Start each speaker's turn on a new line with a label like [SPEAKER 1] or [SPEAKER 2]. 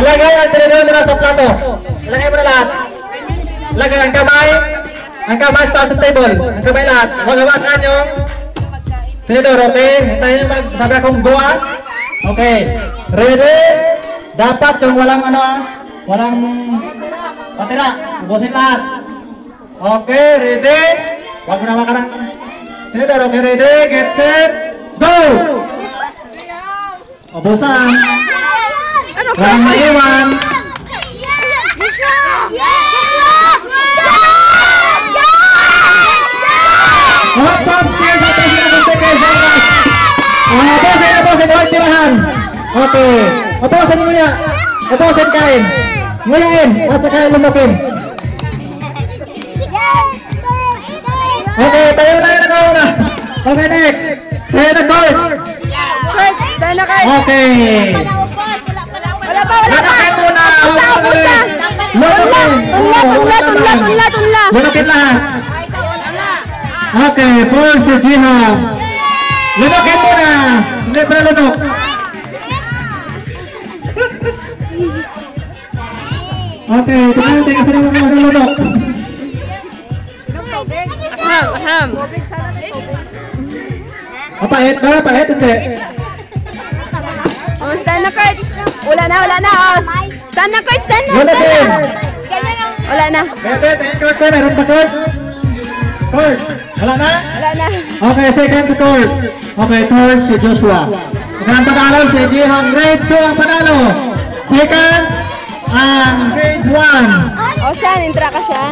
[SPEAKER 1] Ilagay ang tinidor mo na sa plato. Ilagay mo na lahat. Ilagay ang kamay. Ang kamay sa ng table. Ang kamay lahat. Huwag yung tinidor, okay? Hintayin nyo mag sabi akong go ah. Okay. Ready? Dapat yung walang ano ah. Walang patira. Ubusin lahat. Okay, ready? Huwag mo na makarang tinidor. Okay, ready? Get set. Go! Ubusan.
[SPEAKER 2] Ano
[SPEAKER 1] Walang maiwan. What's up, skills at press na gusto kayo. Ah, Ubusin, ubusin, huwag tirahan. Okay. Ubusin mo niya. Ubusin kain. Nguyain. At saka lumukin. Okay, tayo na yung nakauna. Okay, next. Tayo na court.
[SPEAKER 2] Kurt, saan na Kurt?
[SPEAKER 1] Okay.
[SPEAKER 2] Wala pa,
[SPEAKER 1] muna.
[SPEAKER 2] Tunla, tunla.
[SPEAKER 1] Lumukin lahat. Okay, for si Jiham. Lunukin muna. Pa lunok. Okay, tingnan natin kasi naman mga lunok.
[SPEAKER 2] Aham, aham.
[SPEAKER 1] Mapait ba? Pait hindi.
[SPEAKER 2] Stand na Kurt. Wala na, wala na. Stand na Kurt, stand na,
[SPEAKER 1] Lunukin.
[SPEAKER 2] na. Wala na.
[SPEAKER 1] Bebe, tingin. Meron pa court? Court. Wala na?
[SPEAKER 2] Wala na.
[SPEAKER 1] Okay, second to court. Okay, third si Joshua. Okay, ang panalo si Jiham. Grade 2 ang panalo. Second, ang grade 1.
[SPEAKER 2] O, siya, intra ka siya.